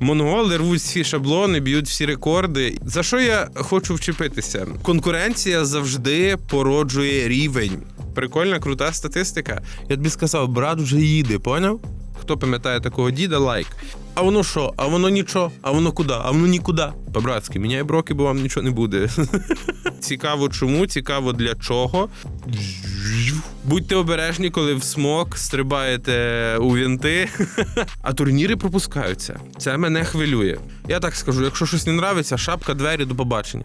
Монголи рвуть всі шаблони, б'ють всі рекорди. За що я хочу вчепитися? Конкуренція завжди породжує рівень. Прикольна, крута статистика. Я тобі сказав, брат вже їде, поняв? Хто пам'ятає такого діда, лайк. А воно що? А воно нічого? А воно куди? А воно нікуди. По-братськи, міняй броки, бо вам нічого не буде. Цікаво, чому, цікаво для чого. Будьте обережні, коли в смок стрибаєте у вінти, а турніри пропускаються. Це мене хвилює. Я так скажу: якщо щось не нравиться, шапка, двері, до побачення.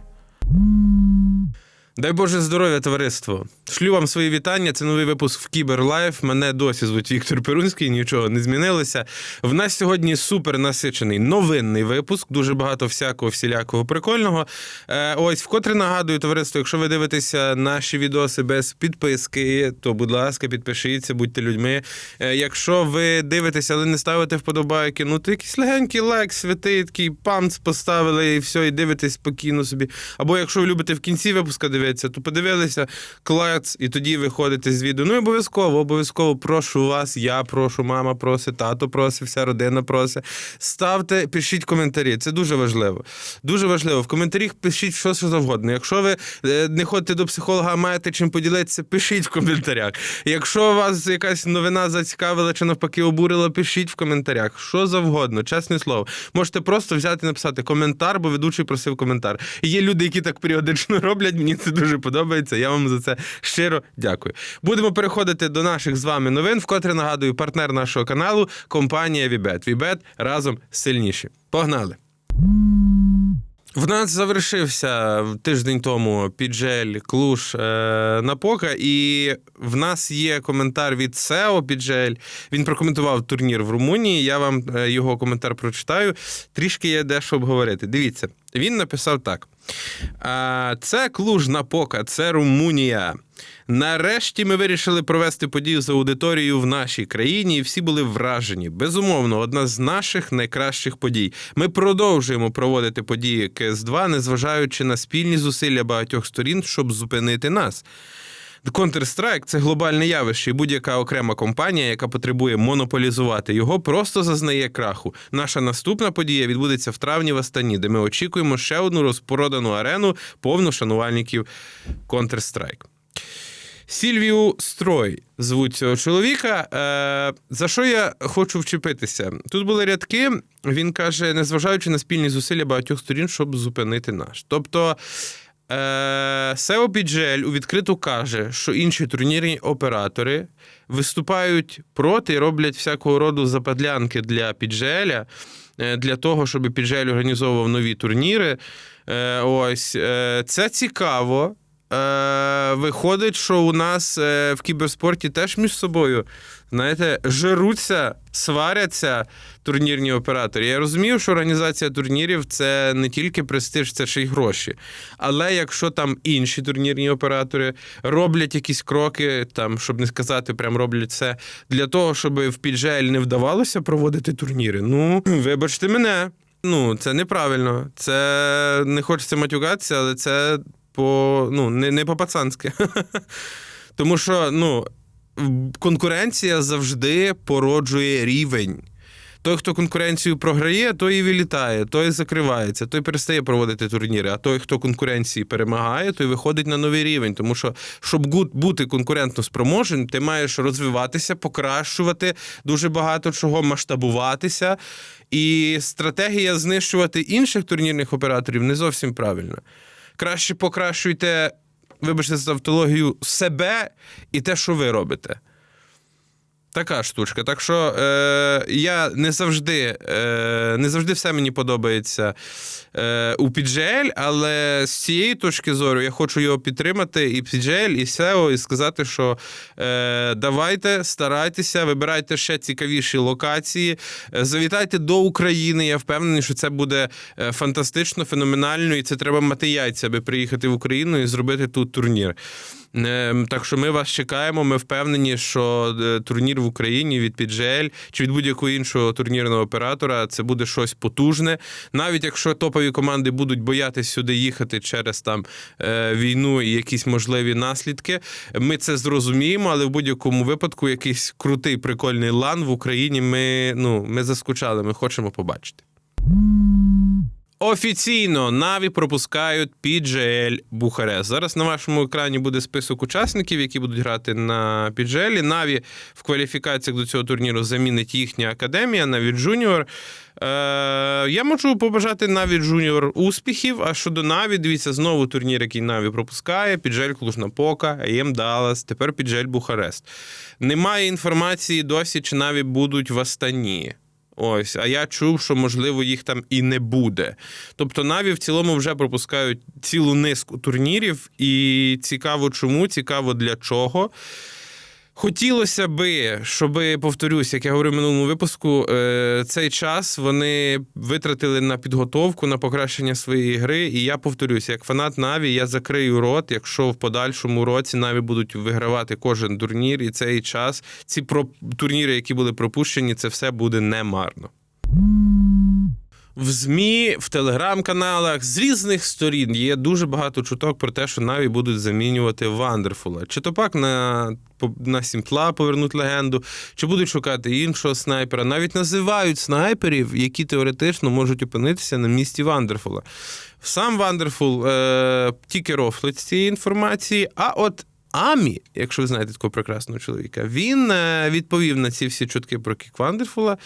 Дай Боже здоров'я, товариство. Шлю вам свої вітання. Це новий випуск в Кібер Лайф. Мене досі звуть Віктор Перунський, нічого не змінилося. В нас сьогодні супер насичений новинний випуск, дуже багато всякого всілякого прикольного. Е, ось вкотре нагадую, товариство, якщо ви дивитеся наші відоси без підписки, то будь ласка, підпишіться, будьте людьми. Е, якщо ви дивитеся, але не ставите вподобайки, ну то якийсь легенький лайк, святий, такий памц поставили і все, і дивитесь спокійно собі. Або якщо ви любите в кінці випуска дивитися, то подивилися клац, і тоді виходите з відео. Ну обов'язково, обов'язково прошу вас, я прошу, мама просить, тато просить, вся родина просить. Ставте, пишіть коментарі. Це дуже важливо. Дуже важливо. В коментарях пишіть що завгодно. Якщо ви е, не ходите до психолога, маєте чим поділитися, пишіть в коментарях. Якщо вас якась новина зацікавила чи навпаки обурила, пишіть в коментарях. Що завгодно, чесне слово. Можете просто взяти і написати коментар, бо ведучий просив коментар. І є люди, які так періодично роблять. Мені це дуже подобається. Я вам за це щиро дякую. Будемо переходити до наших з вами новин. Вкотре нагадую, партнер нашого каналу компанія Вібет. Вібет разом сильніші. Погнали! В нас завершився тиждень тому піджель Клуш е, на пока, і в нас є коментар від SEO піджель. Він прокоментував турнір в Румунії. Я вам е, його коментар прочитаю. Трішки є дещо обговорити. Дивіться, він написав так: це Клужна пока, це Румунія. Нарешті ми вирішили провести подію з аудиторією в нашій країні, і всі були вражені. Безумовно, одна з наших найкращих подій. Ми продовжуємо проводити події КС2, незважаючи на спільні зусилля багатьох сторін, щоб зупинити нас. Counter-Strike – це глобальне явище, і будь-яка окрема компанія, яка потребує монополізувати його, просто зазнає краху. Наша наступна подія відбудеться в травні в Астані, де ми очікуємо ще одну розпродану арену повну шанувальників Counter-Strike. Сільвію Строй звуть цього чоловіка. Е, за що я хочу вчепитися? Тут були рядки. Він каже, незважаючи на спільні зусилля багатьох сторін, щоб зупинити наш. Тобто. Е, Сео Піджель у відкриту каже, що інші турнірні оператори виступають проти і роблять всякого роду западлянки для Піджеля, е, для того, щоб Піджель організовував нові турніри. Е, Ось це цікаво. Е, Виходить, що у нас е, в кіберспорті теж між собою, знаєте, жируться, сваряться турнірні оператори. Я розумію, що організація турнірів це не тільки престиж, це ще й гроші. Але якщо там інші турнірні оператори роблять якісь кроки, там, щоб не сказати, прям роблять це для того, щоб в піджель не вдавалося проводити турніри, ну вибачте мене. Ну, це неправильно. Це не хочеться матюкатися, але це по ну не, не по-пацанськи. Тому що ну, конкуренція завжди породжує рівень. Той, хто конкуренцію програє, той і вилітає, той закривається, той перестає проводити турніри. А той, хто конкуренції перемагає, той виходить на новий рівень. Тому що, щоб бути конкурентно спроможен, ти маєш розвиватися, покращувати дуже багато чого, масштабуватися. І стратегія знищувати інших турнірних операторів не зовсім правильна. Краще покращуйте, вибачте за автологію, себе і те, що ви робите. Така штучка. Так що е, я не завжди, е, не завжди все мені подобається е, у PGL, але з цієї точки зору я хочу його підтримати і PGL, і SEO, і сказати, що е, давайте, старайтеся, вибирайте ще цікавіші локації, е, завітайте до України. Я впевнений, що це буде е, фантастично, феноменально, і це треба мати яйця, аби приїхати в Україну і зробити тут турнір. Е, Так що ми вас чекаємо. Ми впевнені, що е, турнір в Україні від PGL чи від будь-якого іншого турнірного оператора це буде щось потужне. Навіть якщо топові команди будуть боятися сюди їхати через там е, війну і якісь можливі наслідки, ми це зрозуміємо, але в будь-якому випадку якийсь крутий прикольний лан в Україні. Ми ну ми заскучали. Ми хочемо побачити. Офіційно Наві пропускають PGL Бухарест. Зараз на вашому екрані буде список учасників, які будуть грати на PGL. Наві в кваліфікаціях до цього турніру замінить їхня академія Наві Джуніор. Е, я можу побажати Наві Джуніор успіхів. А щодо Наві, дивіться, знову турнір, який Наві пропускає: PGL Клужна-Пока, АЄМ Даллас, тепер PGL Бухарест. Немає інформації досі, чи Наві будуть в Астані. Ось, а я чув, що можливо їх там і не буде. Тобто Наві в цілому вже пропускають цілу низку турнірів, і цікаво, чому, цікаво для чого. Хотілося би, щоб, повторюсь, як я говорив в минулому випуску, е, цей час вони витратили на підготовку, на покращення своєї гри. І я повторюся, як фанат Наві, я закрию рот, якщо в подальшому році Наві будуть вигравати кожен турнір, і цей час, ці про турніри, які були пропущені, це все буде немарно. В ЗМІ, в телеграм-каналах з різних сторін є дуже багато чуток про те, що Наві будуть замінювати Вандерфула. Чи то пак на, на Сімпла повернуть легенду, чи будуть шукати іншого снайпера. Навіть називають снайперів, які теоретично можуть опинитися на місці Вандерфула. Сам Вандерфул е, тільки рофлить з цієї інформації, а от. Амі, якщо ви знаєте такого прекрасного чоловіка, він е, відповів на ці всі чутки про Кік Вандерфула.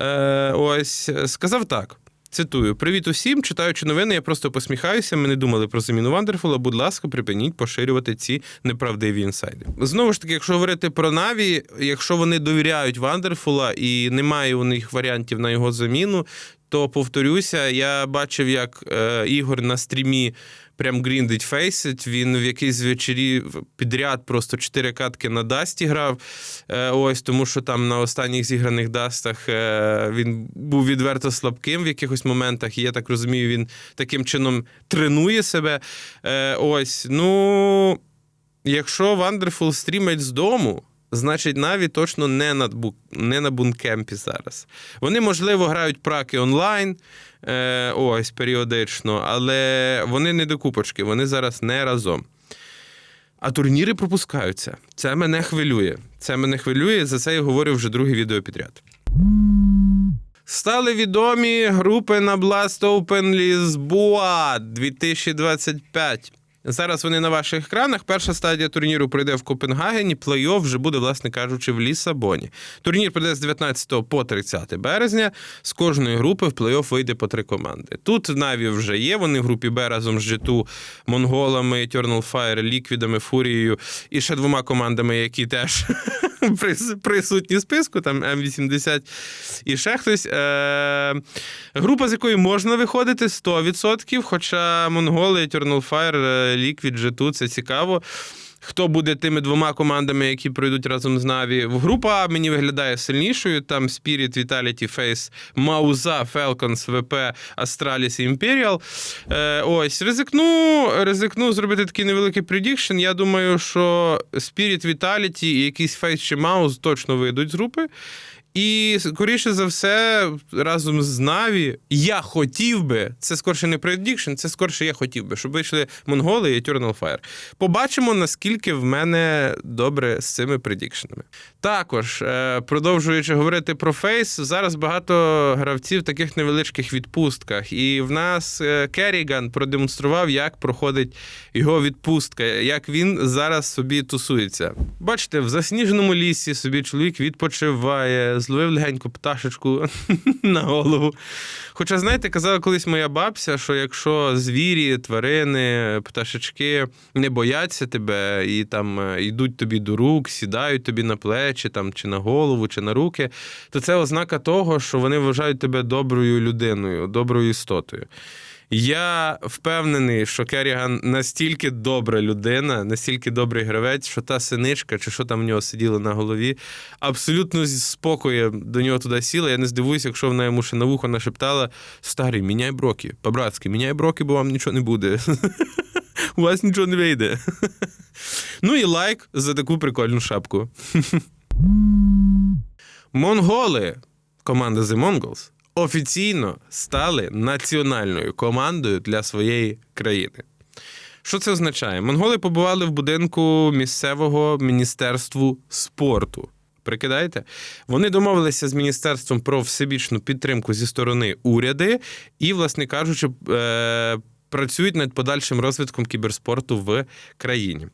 Е, ось сказав так. Цитую: Привіт усім. Читаючи новини, я просто посміхаюся. Ми не думали про заміну Вандерфула. Будь ласка, припиніть поширювати ці неправдиві інсайди. Знову ж таки, якщо говорити про Наві, якщо вони довіряють Вандерфула і немає у них варіантів на його заміну, то повторюся, я бачив, як е, Ігор на стрімі прям гріндить фейсить. Він в якійсь вечері підряд просто чотири катки на Дасті грав. Е, ось тому, що там на останніх зіграних дастах е, він був відверто слабким в якихось моментах. І я так розумію, він таким чином тренує себе. Е, ось, ну. Якщо Вандерфул стрімить з дому, значить Наві точно не на, не на бункемпі зараз. Вони, можливо, грають праки онлайн, е, ось періодично, але вони не до купочки, вони зараз не разом. А турніри пропускаються. Це мене хвилює. Це мене хвилює. За це я говорю вже друге відео підряд. Стали відомі групи на Blast Open Lisboa 2025. Зараз вони на ваших екранах. Перша стадія турніру пройде в Копенгагені. Плей-офф вже буде, власне кажучи, в Лісабоні. Турнір пройде з 19 по 30 березня. З кожної групи в плей-офф вийде по три команди. Тут Наві вже є. Вони в групі Б разом з G2, монголами, Eternal Fire, Ліквідами, Фурією і ще двома командами, які теж присутні списку, там М80 і ще хтось. Е, група, з якої можна виходити 100%, хоча монголи, Eternal Fire, е, Liquid, G2 це цікаво. Хто буде тими двома командами, які пройдуть разом з Наві? Група А мені виглядає сильнішою. Там Spirit, Vitality, Face, Мауза, Falcons, ВП, Astralis і Imperial. Е, ось, ризикну, ризикну зробити такий невеликий предікшн. Я думаю, що Spirit, Vitality і якийсь Face чи Маус точно вийдуть з групи. І скоріше за все, разом з Наві, я хотів би, це скорше не предікшн, це скорше я хотів би, щоб вийшли монголи і Eternal Fire. Побачимо, наскільки в мене добре з цими предікшнами. Також, е, продовжуючи говорити про фейс, зараз багато гравців в таких невеличких відпустках. І в нас е, Керріган продемонстрував, як проходить його відпустка, як він зараз собі тусується. Бачите, в засніженому лісі собі чоловік відпочиває, зловив легеньку пташечку на голову. Хоча, знаєте, казала колись моя бабця, що якщо звірі, тварини, пташечки не бояться тебе і там е, йдуть тобі до рук, сідають тобі на плечі, там, чи на голову, чи на руки, то це ознака того, що вони вважають тебе доброю людиною, доброю істотою. Я впевнений, що Керріган настільки добра людина, настільки добрий гравець, що та синичка, чи що там в нього сиділо на голові, абсолютно зі спокоєм до нього туди сіла. Я не здивуюся, якщо вона йому ще на вухо нашептала: старий, міняй броки, по-братськи, міняй броки, бо вам нічого не буде. У вас нічого не вийде. Ну і лайк за таку прикольну шапку. Монголи, команда The Mongols, офіційно стали національною командою для своєї країни. Що це означає? Монголи побували в будинку місцевого міністерству спорту. Прикидаєте? Вони домовилися з міністерством про всебічну підтримку зі сторони уряди і, власне кажучи, е- працюють над подальшим розвитком кіберспорту в країні.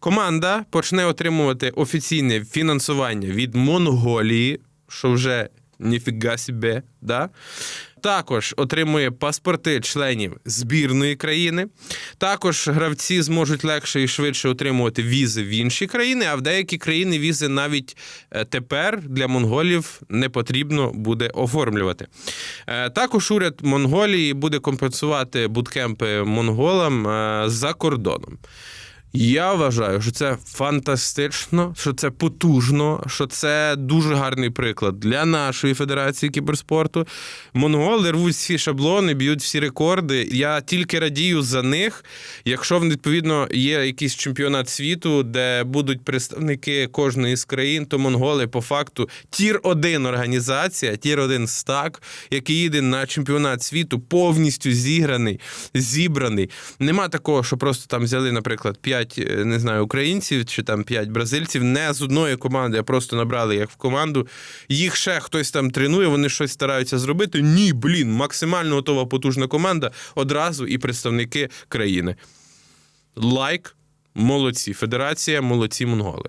Команда почне отримувати офіційне фінансування від Монголії, що вже ніфіга себе, да? Також отримує паспорти членів збірної країни. Також гравці зможуть легше і швидше отримувати візи в інші країни, а в деякі країни візи навіть е, тепер для монголів не потрібно буде оформлювати. Е, Також уряд Монголії буде компенсувати буткемпи монголам е, за кордоном. Я вважаю, що це фантастично, що це потужно, що це дуже гарний приклад для нашої федерації кіберспорту. Монголи рвуть всі шаблони, б'ють всі рекорди. Я тільки радію за них. Якщо відповідно є якийсь чемпіонат світу, де будуть представники кожної з країн, то монголи по факту тір 1 організація, тір 1 стак, який їде на чемпіонат світу, повністю зіграний, зібраний. Нема такого, що просто там взяли, наприклад, 5 не знаю, українців чи там 5 бразильців, не з одної команди, а просто набрали як в команду. Їх ще хтось там тренує, вони щось стараються зробити. Ні, блін, максимально готова потужна команда одразу і представники країни. Лайк, молодці. Федерація, молодці монголи.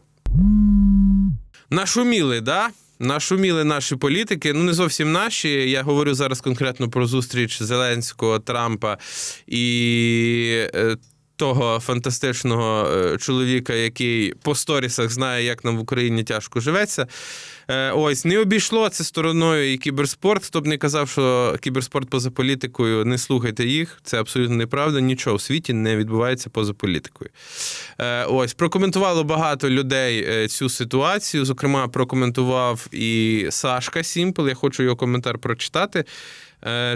Нашуміли, да? Нашуміли наші політики. Ну, не зовсім наші. Я говорю зараз конкретно про зустріч Зеленського, Трампа і. Того фантастичного е, чоловіка, який по сторісах знає, як нам в Україні тяжко живеться. Е, Ось не обійшло це стороною і кіберспорт. Хто б не казав, що кіберспорт поза політикою, не слухайте їх. Це абсолютно неправда. Нічого в світі не відбувається поза політикою. Е, Ось прокоментувало багато людей цю ситуацію. Зокрема, прокоментував і Сашка Сімпл. Я хочу його коментар прочитати.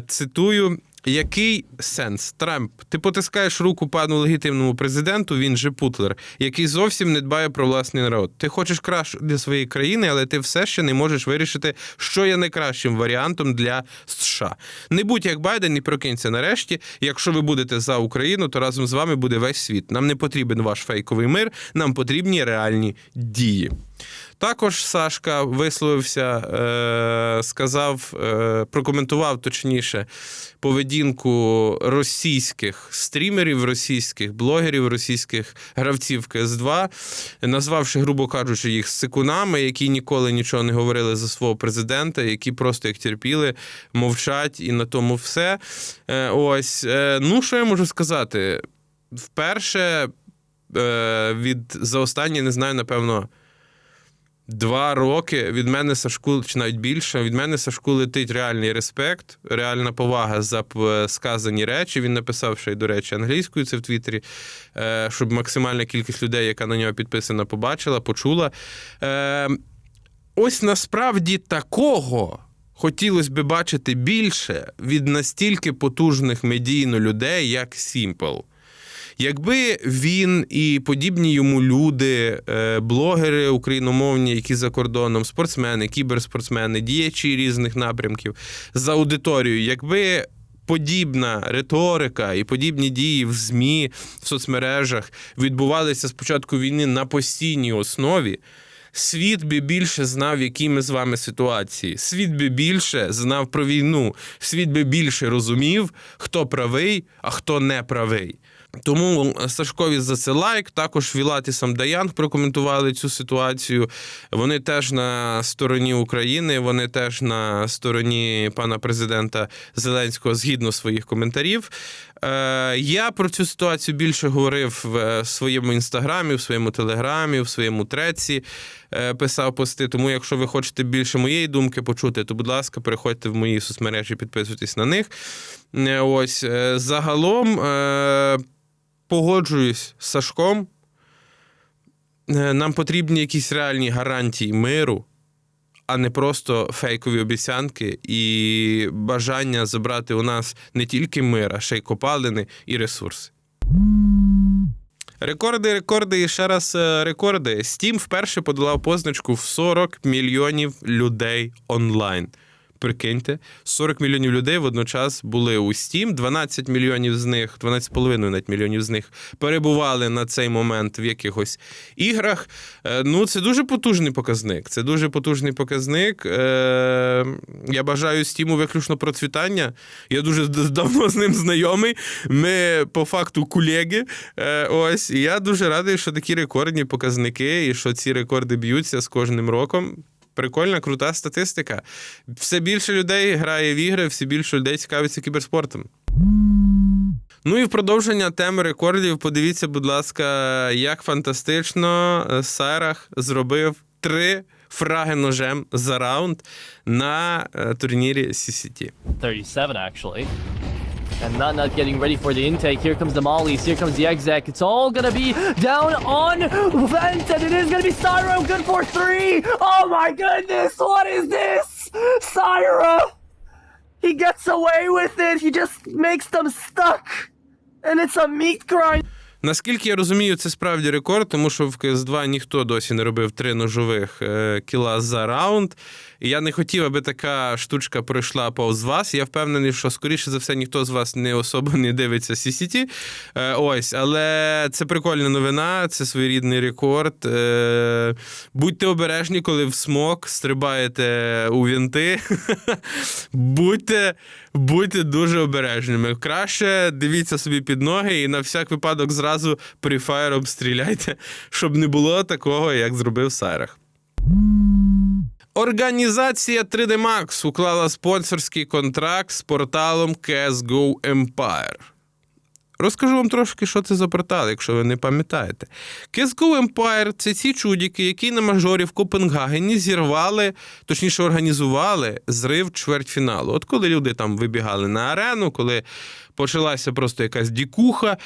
Цитую. Який сенс? Трамп, ти потискаєш руку пану легітимному президенту, він же Путлер, який зовсім не дбає про власний народ. Ти хочеш краще для своєї країни, але ти все ще не можеш вирішити, що є найкращим варіантом для США. Не будь як Байден і прокинься нарешті. Якщо ви будете за Україну, то разом з вами буде весь світ. Нам не потрібен ваш фейковий мир, нам потрібні реальні дії. Також Сашка висловився, е, сказав, е, прокоментував точніше поведінку російських стрімерів, російських блогерів, російських гравців КС2, назвавши, грубо кажучи, їх сикунами, які ніколи нічого не говорили за свого президента, які просто як терпіли, мовчать і на тому все. Е, ось, ну що я можу сказати? Вперше від за останні, не знаю, напевно. Два роки від мене Сашку, чи навіть більше, від мене Сашку летить реальний респект, реальна повага за сказані речі. Він написав ще й, до речі, англійською це в Твіттері, е, щоб максимальна кількість людей, яка на нього підписана, побачила, почула. Е, Ось насправді такого хотілося би бачити більше від настільки потужних медійно людей, як Сімпл. Якби він і подібні йому люди, е, блогери україномовні, які за кордоном, спортсмени, кіберспортсмени, діячі різних напрямків за аудиторією, якби. Подібна риторика і подібні дії в ЗМІ в соцмережах відбувалися з початку війни на постійній основі. Світ би більше знав, які ми з вами ситуації. Світ би більше знав про війну. Світ би більше розумів, хто правий, а хто не правий. Тому Сашкові за це лайк. Також Вілат і Самдаянг прокоментували цю ситуацію. Вони теж на стороні України, вони теж на стороні пана президента Зеленського згідно своїх коментарів. Е, Я про цю ситуацію більше говорив в своєму інстаграмі, в своєму телеграмі, в своєму треці. е, Писав пости. Тому, якщо ви хочете більше моєї думки почути, то будь ласка, переходьте в мої соцмережі, підписуйтесь на них. Е, Ось е, загалом. Погоджуюсь з Сашком. Е, Нам потрібні якісь реальні гарантії миру, а не просто фейкові обіцянки і бажання забрати у нас не тільки мир, а ще й копалини і ресурси. Рекорди, рекорди і ще раз е, рекорди. Steam вперше подолав позначку в 40 мільйонів людей онлайн. Прикиньте, 40 мільйонів людей водночас були у Steam, 12 мільйонів з них, 12,5 навіть мільйонів з них перебували на цей момент в якихось іграх. Е, Ну, це дуже потужний показник. Це дуже потужний показник. Е, Я бажаю Стіму виключно процвітання. Я дуже давно з ним знайомий. Ми по факту колеги. Е, Ось, і я дуже радий, що такі рекордні показники, і що ці рекорди б'ються з кожним роком. Прикольна, крута статистика. Все більше людей грає в ігри, все більше людей цікавиться кіберспортом. Ну і в продовження теми рекордів, подивіться, будь ласка, як фантастично е, Сайрах зробив три фраги ножем за раунд на е, турнірі CCT. 37 actually. And not not getting ready for the intake. Here comes the mollies. Here comes the exec. It's all gonna be down on vent, and it is gonna be Syra. Good for three. Oh my goodness! What is this? Syra. He gets away with it. He just makes them stuck, and it's a meat grind. Наскільки я розумію, це справді рекорд, тому що в CS2 ніхто досі не робив три ножових е, кіла за раунд. І я не хотів, аби така штучка пройшла повз вас. Я впевнений, що скоріше за все ніхто з вас не особо не дивиться CCT. Е, ось, але це прикольна новина, це своєрідний рекорд. Е, будьте обережні, коли в смок стрибаєте у вінти. будьте, будьте дуже обережними. Краще дивіться собі під ноги і на всяк випадок зразу прифаєром стріляйте, щоб не було такого, як зробив Сайрах. Організація 3D Max уклала спонсорський контракт з порталом CSGO Empire. Розкажу вам трошки, що це за портал, якщо ви не пам'ятаєте. CSGO Empire – це ці чудики, які на мажорі в Копенгагені зірвали, точніше, організували зрив чвертьфіналу. От коли люди там вибігали на арену, коли почалася просто якась дікуха.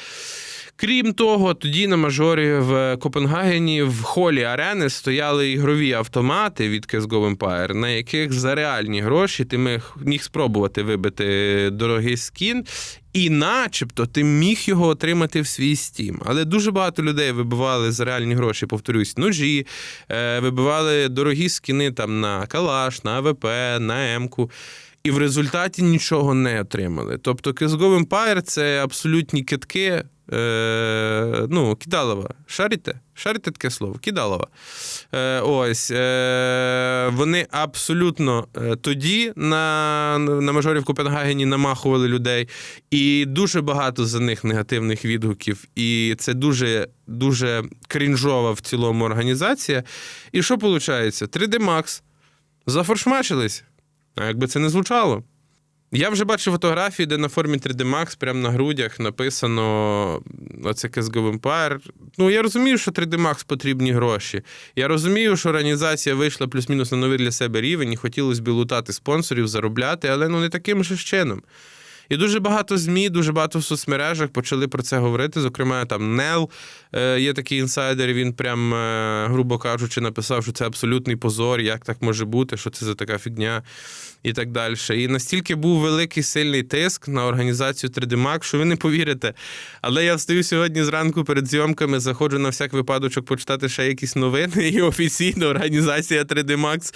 Крім того, тоді на мажорі в Копенгагені в холі арени стояли ігрові автомати від CSGO Empire, на яких за реальні гроші ти міг, міг спробувати вибити дорогий скін, і начебто ти міг його отримати в свій Steam. Але дуже багато людей вибивали за реальні гроші, повторюсь, ножі, е, вибивали дорогі скіни там на Калаш, на АВП, на М-ку. І в результаті нічого не отримали. Тобто CSGO Empire – це абсолютні китки. Е, ну, кидалова. Шарите? Шарите таке слово? Кидалова. Е, ось. Е, вони абсолютно е, тоді на, на мажорі в Копенгагені намахували людей, і дуже багато за них негативних відгуків. І це дуже, дуже крінжова в цілому організація. І що виходить? 3D Max зафоршмачились. А якби це не звучало. Я вже бачив фотографії, де на формі 3D Max прямо на грудях написано оце CSGO Empire. Ну, я розумію, що 3D Max потрібні гроші. Я розумію, що організація вийшла плюс-мінус на новий для себе рівень і хотілося б лутати спонсорів, заробляти, але ну не таким же чином. І дуже багато ЗМІ, дуже багато в соцмережах почали про це говорити. Зокрема, там Нел е, є такий інсайдер. Він прям, е, грубо кажучи, написав, що це абсолютний позор, як так може бути, що це за така фігня і так далі. І настільки був великий сильний тиск на організацію 3D Max, що ви не повірите. Але я встаю сьогодні зранку перед зйомками, заходжу на всяк випадочок почитати ще якісь новини, і офіційно організація 3D Max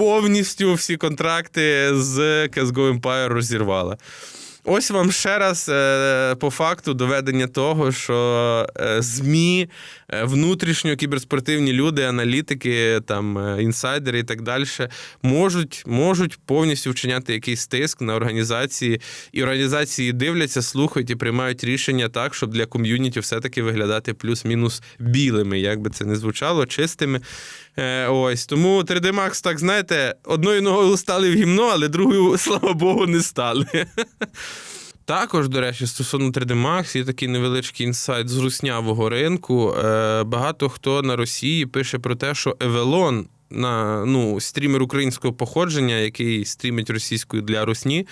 повністю всі контракти з CSGO Empire розірвала. Ось вам ще раз е, по факту доведення того, що е, ЗМІ, е, внутрішньо кіберспортивні люди, аналітики, там інсайдери і так далі можуть, можуть повністю вчиняти якийсь тиск на організації, і організації дивляться, слухають і приймають рішення так, щоб для ком'юніті все-таки виглядати плюс-мінус білими, як би це не звучало, чистими. Е, ось тому 3D Max, так знаєте, одною ногою стали в гімно, але другою, слава Богу, не стали. Також, до речі, стосовно 3D Max, є такий невеличкий інсайт з руснявого ринку. Е, багато хто на Росії пише про те, що Евелон. На ну, стрімер українського походження, який стрімить російською для Русні,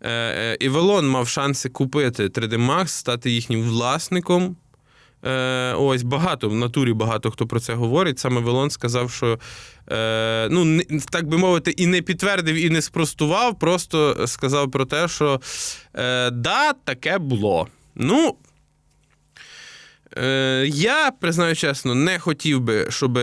е, е, Евелон мав шанси купити 3D Max, стати їхнім власником. Е, ось багато в натурі багато хто про це говорить. Саме Велон сказав, що е, ну так би мовити, і не підтвердив, і не спростував. Просто сказав про те, що е, да, таке було. Ну. Е, я признаю чесно, не хотів би, щоб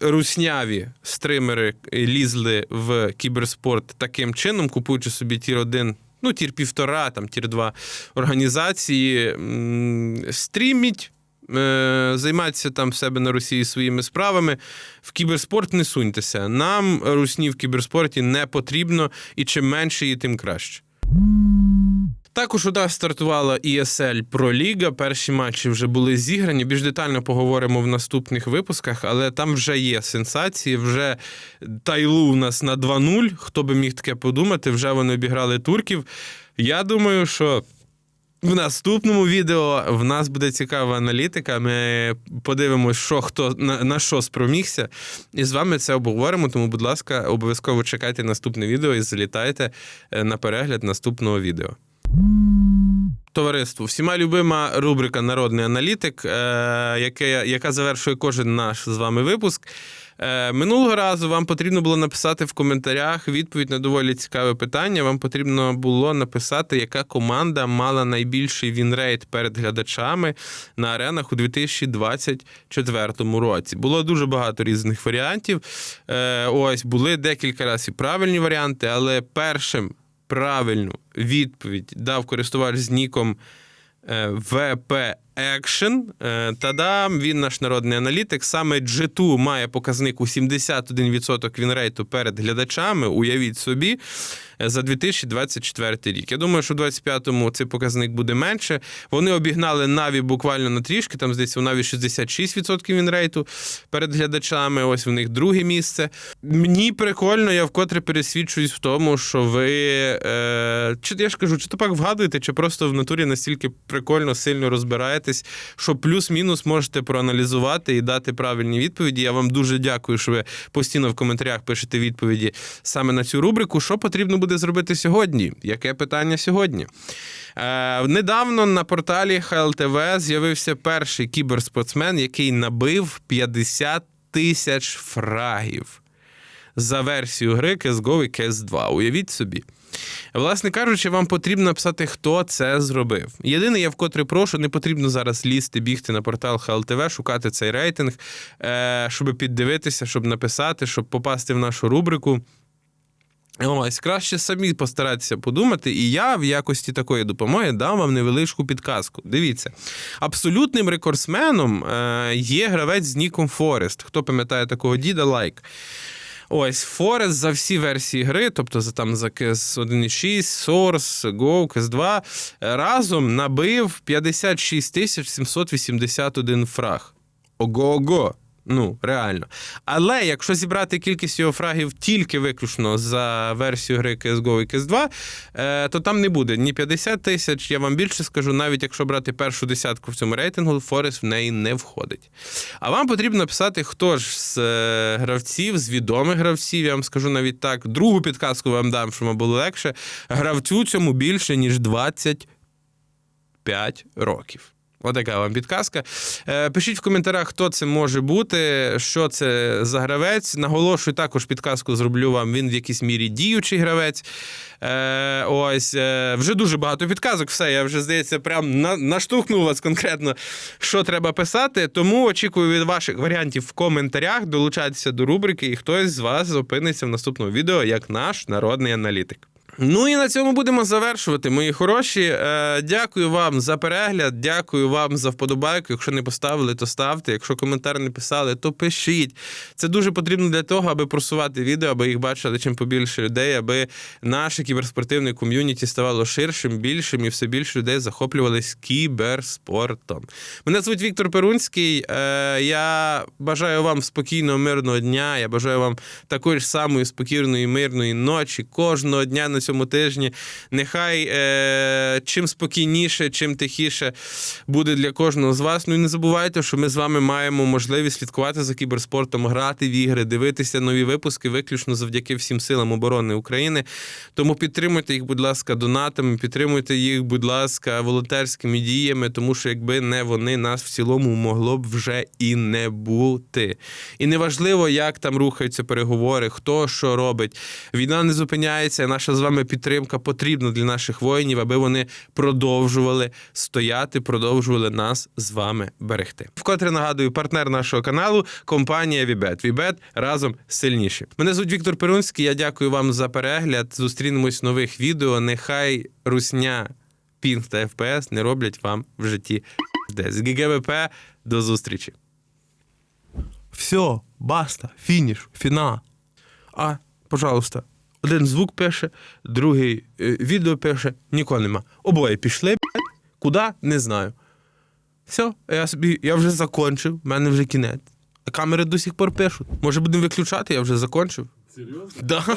русняві стримери лізли в кіберспорт таким чином, купуючи собі тір 1 ну, тір півтора, там тір два організації, стріміть. займатися Займайтеся там себе на Росії своїми справами. В кіберспорт не суньтеся. Нам русні в кіберспорті не потрібно, і чим менше її, тим краще. Також у нас стартувала ESL Pro Ліга. Перші матчі вже були зіграні. Більш детально поговоримо в наступних випусках, але там вже є сенсації. Вже Тайлу у нас на 2-0. Хто би міг таке подумати, вже вони обіграли турків. Я думаю, що. В наступному відео в нас буде цікава аналітика. Ми подивимось, що хто на, на що спромігся, і з вами це обговоримо. Тому, будь ласка, обов'язково чекайте наступне відео і залітайте е, на перегляд наступного відео. Товариство, всіма любима рубрика Народний аналітик, е, яке, яка завершує кожен наш з вами випуск. Е, минулого разу вам потрібно було написати в коментарях відповідь на доволі цікаве питання. Вам потрібно було написати, яка команда мала найбільший вінрейт перед глядачами на аренах у 2024 році. Було дуже багато різних варіантів. Е, ось були декілька разів правильні варіанти, але першим правильну відповідь дав користувач з ніком е, VP Action. Е, Тадам, він наш народний аналітик. Саме G2 має показник у 71% вінрейту перед глядачами. Уявіть собі, е, за 2024 рік. Я думаю, що в 2025-му цей показник буде менше. Вони обігнали Наві буквально на трішки. Там здається, у Наві 66% вінрейту перед глядачами. Ось в них друге місце. Мені прикольно, я вкотре пересвідчуюсь в тому, що ви. Е, чи я ж кажу, чи то пак вгадуєте, чи просто в натурі настільки прикольно сильно розбираєтесь, що плюс-мінус можете проаналізувати і дати правильні відповіді. Я вам дуже дякую, що ви постійно в коментарях пишете відповіді саме на цю рубрику. Що потрібно буде зробити сьогодні? Яке питання сьогодні? Е, недавно на порталі HLTV з'явився перший кіберспортсмен, який набив 50 тисяч фрагів за версію гри CSGO і CS2. Уявіть собі. Власне кажучи, вам потрібно написати, хто це зробив. Єдине, я вкотре прошу, не потрібно зараз лізти, бігти на портал HLTV, шукати цей рейтинг, е, щоб піддивитися, щоб написати, щоб попасти в нашу рубрику. Ось, краще самі постаратися подумати, і я в якості такої допомоги дам вам невеличку підказку. Дивіться, абсолютним рекордсменом е, є гравець з Ніком Форест. Хто пам'ятає такого діда, лайк. Ось Форест за всі версії гри, тобто за там за CS 1.6, Source, Go, CS 2, разом набив 56 тисяч 781 фраг. Ого-го! Ну, реально. Але якщо зібрати кількість його фрагів тільки виключно за версію гри CSGO і CS2, е, то там не буде ні 50 тисяч. Я вам більше скажу, навіть якщо брати першу десятку в цьому рейтингу, Форест в неї не входить. А вам потрібно написати, хто ж з е, гравців, з відомих гравців, я вам скажу навіть так. Другу підказку вам дам, щоб вам було легше. Гравцю цьому більше, ніж 25 років. Отака вам підказка. Е, Пишіть в коментарях, хто це може бути, що це за гравець. Наголошую, також підказку зроблю вам. Він в якійсь мірі діючий гравець. Е, Ось е, вже дуже багато підказок. Все, я вже здається, прям наштовхнув вас конкретно, що треба писати. Тому очікую від ваших варіантів в коментарях. Долучайтеся до рубрики, і хтось з вас опиниться в наступному відео як наш народний аналітик. Ну і на цьому будемо завершувати, мої хороші. Е, дякую вам за перегляд, дякую вам за вподобайку. Якщо не поставили, то ставте. Якщо коментар не писали, то пишіть. Це дуже потрібно для того, аби просувати відео, аби їх бачили чим побільше людей, аби наше кіберспортивне ком'юніті ставало ширшим, більшим і все більше людей захоплювались кіберспортом. Мене звуть Віктор Перунський. Е, я бажаю вам спокійного, мирного дня. Я бажаю вам такої ж самої спокійної, мирної ночі, кожного дня на цьому тижні. Нехай е, чим спокійніше, чим тихіше буде для кожного з вас. Ну і не забувайте, що ми з вами маємо можливість слідкувати за кіберспортом, грати в ігри, дивитися нові випуски виключно завдяки всім силам оборони України. Тому підтримуйте їх, будь ласка, донатами, підтримуйте їх, будь ласка, волонтерськими діями, тому що якби не вони, нас в цілому могло б вже і не бути. І неважливо, як там рухаються переговори, хто що робить. Війна не зупиняється. Наша з вами саме підтримка потрібна для наших воїнів, аби вони продовжували стояти, продовжували нас з вами берегти. Вкотре нагадую, партнер нашого каналу компанія Вібет. Вібет разом сильніші. Мене звуть Віктор Перунський. Я дякую вам за перегляд. Зустрінемось в нових відео. Нехай русня, пінг та ФПС не роблять вам в житті. З ГГВП до зустрічі. Все, баста, фініш, фінал. А, пожалуйста, один звук пише, другий е, відео пише, нікого нема. Обоє пішли, блядь, куди не знаю. Все, я собі, я вже закончив, в мене вже кінець. А камери до сих пор пишуть. Може будемо виключати, я вже закончив. Серйозно? Да.